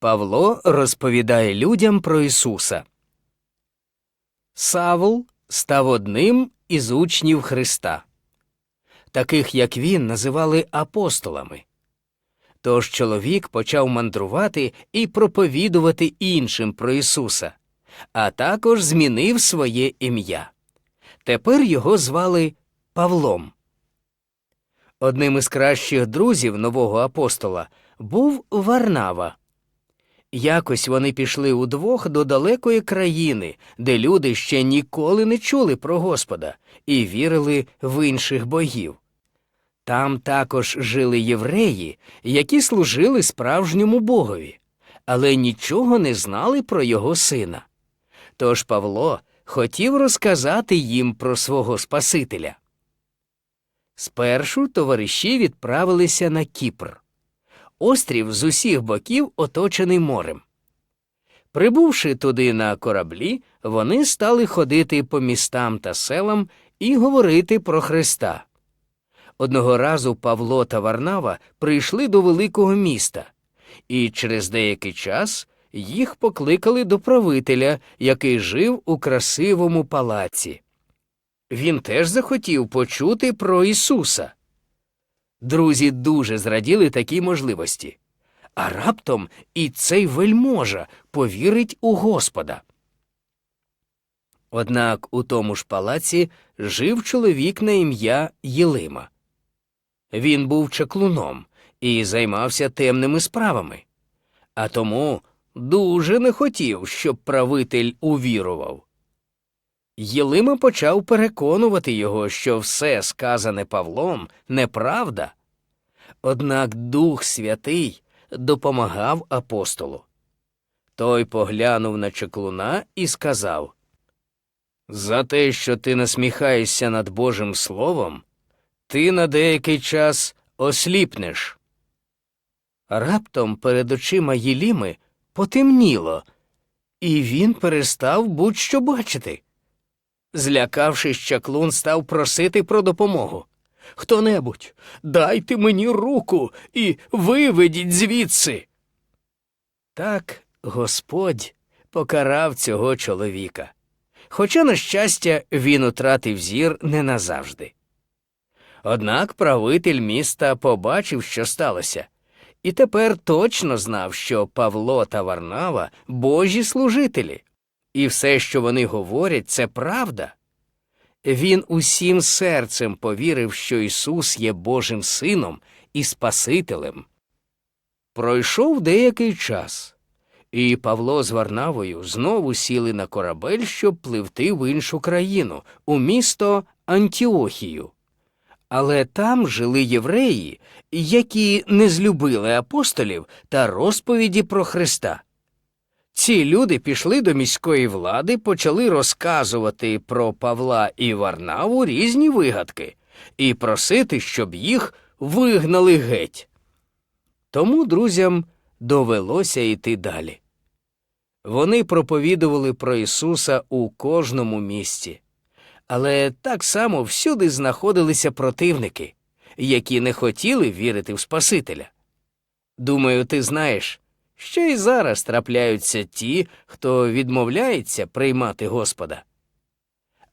Павло розповідає людям про Ісуса. Савл став одним із учнів Христа. Таких, як він, називали апостолами. Тож чоловік почав мандрувати і проповідувати іншим про Ісуса, а також змінив своє ім'я. Тепер його звали Павлом. Одним із кращих друзів нового апостола був Варнава. Якось вони пішли удвох до далекої країни, де люди ще ніколи не чули про Господа і вірили в інших богів. Там також жили євреї, які служили справжньому богові, але нічого не знали про його сина. Тож Павло хотів розказати їм про свого Спасителя. Спершу товариші відправилися на Кіпр. Острів з усіх боків оточений морем. Прибувши туди на кораблі, вони стали ходити по містам та селам і говорити про Христа. Одного разу Павло та Варнава прийшли до великого міста, і через деякий час їх покликали до правителя, який жив у красивому палаці. Він теж захотів почути про Ісуса. Друзі дуже зраділи такій можливості. А раптом і цей вельможа повірить у Господа. Однак у тому ж палаці жив чоловік на ім'я Єлима. Він був чаклуном і займався темними справами, а тому дуже не хотів, щоб правитель увірував. Єлима почав переконувати його, що все сказане Павлом неправда. Однак Дух Святий допомагав апостолу. Той поглянув на чеклуна і сказав За те, що ти насміхаєшся над Божим Словом, ти на деякий час осліпнеш. Раптом перед очима Єліми потемніло, і він перестав будь-що бачити. Злякавшись, чаклун став просити про допомогу. Хто небудь, дайте мені руку і виведіть звідси. Так Господь покарав цього чоловіка. Хоча, на щастя, він утратив зір не назавжди. Однак правитель міста побачив, що сталося, і тепер точно знав, що Павло та Варнава божі служителі, і все, що вони говорять, це правда. Він усім серцем повірив, що Ісус є Божим Сином і Спасителем. Пройшов деякий час, і Павло з Варнавою знову сіли на корабель, щоб пливти в іншу країну, у місто Антіохію. Але там жили євреї, які не злюбили апостолів та розповіді про Христа. Ці люди пішли до міської влади, почали розказувати про Павла і Варнаву різні вигадки і просити, щоб їх вигнали геть. Тому друзям довелося йти далі. Вони проповідували про Ісуса у кожному місці, але так само всюди знаходилися противники, які не хотіли вірити в Спасителя. Думаю, ти знаєш. Що й зараз трапляються ті, хто відмовляється приймати Господа.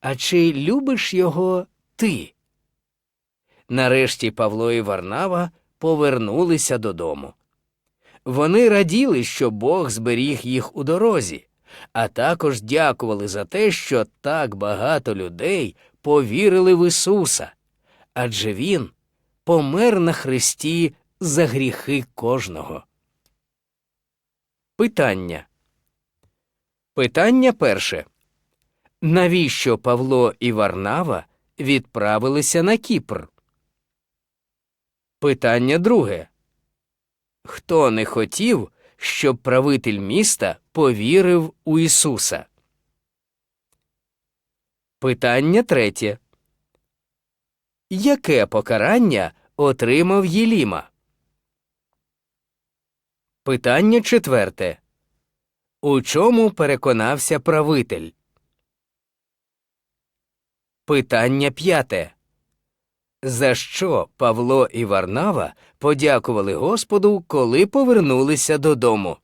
А чи любиш його ти? Нарешті Павло і Варнава повернулися додому. Вони раділи, що Бог зберіг їх у дорозі, а також дякували за те, що так багато людей повірили в Ісуса, адже Він помер на Христі за гріхи кожного. Питання. Питання перше. Навіщо Павло і Варнава відправилися на Кіпр? Питання друге. Хто не хотів, щоб правитель міста повірив у Ісуса? Питання третє. Яке покарання отримав Єліма? Питання четверте. У чому переконався правитель? Питання п'яте. За що Павло і Варнава подякували Господу, коли повернулися додому?